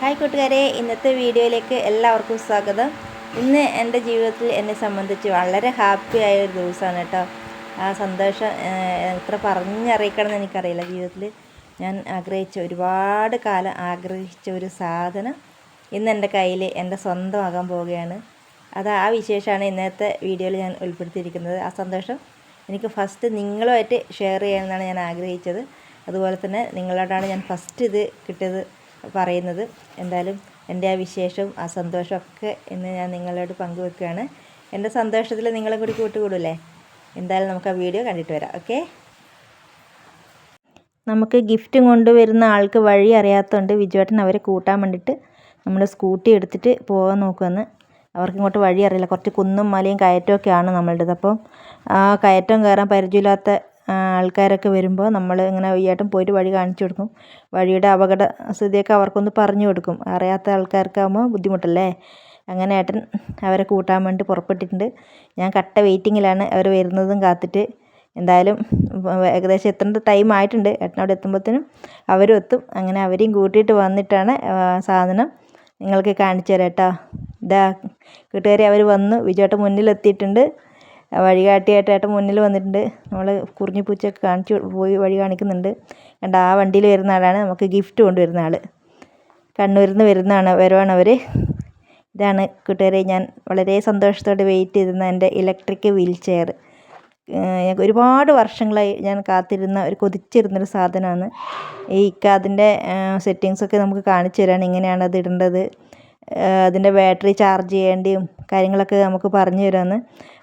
Hi കൂട്ടുകാരെ ഇന്നത്തെ വീഡിയോയിലേക്ക് എല്ലാവർക്കും സ്വാഗതം. ഇന്ന് എന്റെ ജീവിതത്തിൽ എന്നെ സംബന്ധിച്ച് വളരെ ഹാപ്പി ആയ ഒരു ദിവസമാണ് കേട്ടോ. ആ സന്തോഷം എത്ര പറഞ്ഞറിയിക്കണം എന്ന് എനിക്കറിയില്ല ജീവിതത്തിൽ. ഞാൻ ആഗ്രഹിച്ച ഒരുപാട് കാലം ആഗ്രഹിച്ച ഒരു സാധനം ഇന്ന് എന്റെ കയ്യിൽ എന്റെ സ്വന്തമാകാൻ പോവുകയാണ്. അത് ആ വിശേഷമാണ് ഇന്നത്തെ വീഡിയോയിൽ ഞാൻ ഉൾപ്പെടുത്തിയിരിക്കുന്നത്. ആ സന്തോഷം എനിക്ക് ഫസ്റ്റ് നിങ്ങളുമായിട്ട് ഷെയർ ചെയ്യണമെന്നാണ് ഞാൻ ആഗ്രഹിച്ചത്. അതുപോലെ തന്നെ നിങ്ങളോടാണ് ഞാൻ ഫസ്റ്റ് ഇത് കിട്ടിയത് പറയുന്നത്. എന്തായാലും എന്റെ ആ വിശേഷവും ആ സന്തോഷമൊക്കെ ഇന്ന് ഞാൻ നിങ്ങളോട് പങ്കുവെക്കുകയാണ്. എന്റെ സന്തോഷത്തിൽ നിങ്ങളെ കൂടി കൂട്ടുകൂടില്ലേ? എന്തായാലും നമുക്ക് ആ വീഡിയോ കണ്ടിട്ട് വരാം. ഓക്കെ? നമുക്ക് ഗിഫ്റ്റ് കൊണ്ടുവരുന്ന ആൾക്ക് വഴി അറിയാത്തതുകൊണ്ട് വിജുവേട്ടൻ അവരെ കൂട്ടാൻ വേണ്ടിയിട്ട് നമ്മൾ സ്കൂട്ടി എടുത്തിട്ട് പോകാൻ നോക്കുമെന്ന് അവർക്ക് ഇങ്ങോട്ട് വഴി അറിയില്ല. കുറച്ച് കുന്നും മലയും കയറ്റമൊക്കെയാണ് നമ്മളുടേത്. അപ്പം ആ കയറ്റം കയറാൻ പരിചയമില്ലാത്ത ആൾക്കാരൊക്കെ വരുമ്പോൾ നമ്മൾ ഇങ്ങനെ ഏട്ടൻ പോയിട്ട് വഴി കാണിച്ചു കൊടുക്കും. വഴിയുടെ അപകട സ്ഥിതിയൊക്കെ അവർക്കൊന്ന് പറഞ്ഞു കൊടുക്കും. അറിയാത്ത ആൾക്കാർക്കാകുമ്പോൾ ബുദ്ധിമുട്ടല്ലേ? അങ്ങനെ ഏട്ടൻ അവരെ കൂട്ടാൻ വേണ്ടി പുറപ്പെട്ടിട്ടുണ്ട്. ഞാൻ കട്ട വെയിറ്റിങ്ങിലാണ് അവർ വരുന്നതും കാത്തിട്ട്. എന്തായാലും ഏകദേശം എത്തേണ്ട ടൈം ആയിട്ടുണ്ട്. ഏട്ടൻ അവിടെ എത്തുമ്പോഴത്തേനും അവരും എത്തും. അങ്ങനെ അവരെയും കൂട്ടിയിട്ട് വന്നിട്ടാണ് സാധനം നിങ്ങൾക്ക് കാണിച്ചു തരാം കേട്ടോ. ഇതാ കൂട്ടുകാരെ അവർ വന്നു. വിജയേട്ടൻ മുന്നിലെത്തിയിട്ടുണ്ട്. വഴികാട്ടിയായിട്ട് ഏട്ടൻ മുന്നിൽ വന്നിട്ടുണ്ട്. നമ്മൾ കുറിഞ്ഞിപ്പൂച്ചയൊക്കെ കാണിച്ചു പോയി വഴി കാണിക്കുന്നുണ്ട്. കണ്ട ആ വണ്ടിയിൽ വരുന്ന ആളാണ്. നമുക്ക് ഗിഫ്റ്റ് കൊണ്ടുവരുന്ന ആൾ കണ്ണൂരിൽ നിന്ന് വരുന്നതാണ് വരുവാണ് അവർ ഇതാണ് കൂട്ടുകാരെ ഞാൻ വളരെ സന്തോഷത്തോടെ വെയിറ്റ് ചെയ്തിരുന്ന എന്റെ ഇലക്ട്രിക് വീൽ ചെയർ ഒരുപാട് വർഷങ്ങളായി ഞാൻ കാത്തിരുന്ന ഒരു കൊതിച്ചിരുന്നൊരു സാധനമാണ്. ഈ ഇക്ക അതിന്റെ സെറ്റിങ്സൊക്കെ നമുക്ക് കാണിച്ചു തരാണ്. എങ്ങനെയാണ് അത് ഇടേണ്ടത്. അതിന്റെ ബാറ്ററി ചാർജ് ചെയ്യേണ്ടിയും കാര്യങ്ങളൊക്കെ നമുക്ക് പറഞ്ഞു തരുമെന്ന്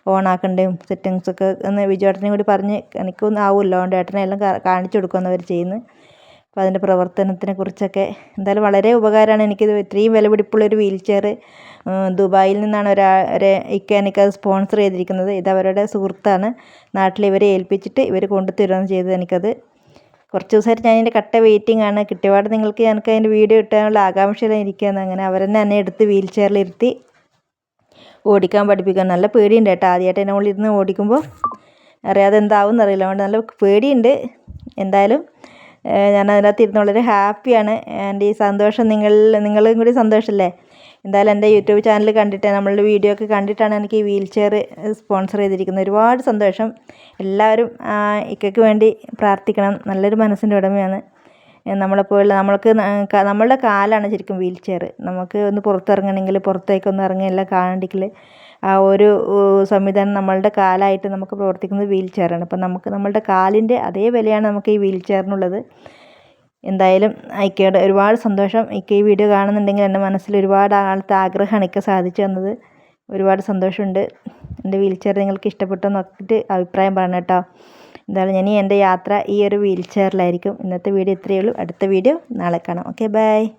ഓൺ ആക്കേണ്ടതും സെറ്റിങ്സൊക്കെ ഒന്ന് വിജയേട്ടനും കൂടി പറഞ്ഞ് എനിക്കൊന്നും ആവുമല്ലോ അതുകൊണ്ട് ഏട്ടനെല്ലാം എല്ലാം കാണിച്ചു കൊടുക്കുമെന്ന് അവർ ചെയ്യുന്നത് അപ്പോൾ അതിന്റെ പ്രവർത്തനത്തിനെ കുറിച്ചൊക്കെ എന്തായാലും വളരെ ഉപകാരമാണ്. എനിക്കിത് ഇത്രയും വിലപിടിപ്പുള്ളൊരു വീൽ ചെയർ ദുബായിൽ നിന്നാണ് ഒരാ ഒരു ഇക്ക എനിക്കത് സ്പോൺസർ ചെയ്തിരിക്കുന്നത്. ഇത് അവരുടെ സുഹൃത്താണ്. നാട്ടിൽ ഇവരെ ഏൽപ്പിച്ചിട്ട് ഇവർ കൊണ്ടുതരുകയാണ് ചെയ്തത്. എനിക്കത് കുറച്ച് ദിവസമായിട്ട് ഞാൻ ഇതിന്റെ കട്ട വെയിറ്റിംഗ് ആണ്. കിട്ടിയപാട് നിങ്ങൾക്ക് എനിക്ക് അതിന്റെ വീഡിയോ കിട്ടാനുള്ള ആകാംക്ഷയിലാണ് ഇരിക്കുകയാണ് അങ്ങനെ അവരെന്നെ എന്നെ എടുത്ത് വീൽ ചെയറിൽ ഇരുത്തി ഓടിക്കാൻ പഠിപ്പിക്കാൻ. നല്ല പേടിയുണ്ട് കേട്ടോ. ആദ്യമായിട്ട് എന്നെ ഉള്ളിരുന്ന് ഓടിക്കുമ്പോൾ. അറിയാതെ എന്താവും എന്നറിയില്ല. അതുകൊണ്ട് നല്ല പേടിയുണ്ട്. എന്തായാലും ഞാൻ അതിനകത്ത് ഇരുന്ന് വളരെ ഹാപ്പിയാണ് എന്റെ ഈ സന്തോഷം. നിങ്ങൾ നിങ്ങളും കൂടി സന്തോഷമല്ലേ എന്തായാലും എന്റെ യൂട്യൂബ് ചാനൽ കണ്ടിട്ട് നമ്മളുടെ വീഡിയോ ഒക്കെ കണ്ടിട്ടാണ് എനിക്ക് ഈ വീൽ ചെയർ സ്പോൺസർ ചെയ്തിരിക്കുന്നത്. ഒരുപാട് സന്തോഷം. എല്ലാവരും ഇക്കയ്ക്ക് വേണ്ടി പ്രാർത്ഥിക്കണം. നല്ലൊരു മനസ്സിന്റെ ഉടമയാണ്. നമ്മളെ നമ്മളെപ്പോലുള്ള നമ്മൾക്ക് നമ്മളുടെ കാലാണ് ശരിക്കും വീൽ ചെയർ നമുക്ക് ഒന്ന് പുറത്തിറങ്ങണമെങ്കിൽ പുറത്തേക്കൊന്ന് ഇറങ്ങി എല്ലാം കാണണമെങ്കിൽ ആ ഒരു സംവിധാനം നമ്മളുടെ കാലായിട്ട് നമുക്ക് പ്രവർത്തിക്കുന്നത് വീൽ ചെയറാണ് അപ്പം നമുക്ക് നമ്മളുടെ കാലിന്റെ അതേ വിലയാണ് നമുക്ക് ഈ വീൽ ചെയറിനുള്ളത് എന്തായാലും ഇക്കയുടെ ഒരുപാട് സന്തോഷം. ഇക്ക ഈ വീഡിയോ കാണുന്നുണ്ടെങ്കിൽ എന്റെ മനസ്സിൽ ഒരുപാട് ആളത്തെ ആഗ്രഹമാണ് ഇക്ക സാധിച്ചു തന്നത്. ഒരുപാട് സന്തോഷമുണ്ട്. എന്റെ വീൽ ചെയർ നിങ്ങൾക്ക് ഇഷ്ടപ്പെട്ടോ നോക്കിയിട്ട് അഭിപ്രായം പറയണം കേട്ടോ. എന്തായാലും ഞാൻ എന്റെ യാത്ര ഈ ഒരു വീൽ ചെയറിലായിരിക്കും ഇന്നത്തെ വീഡിയോ ഇത്രയേ ഉള്ളൂ. അടുത്ത വീഡിയോ നാളെ കാണാം. Okay bye.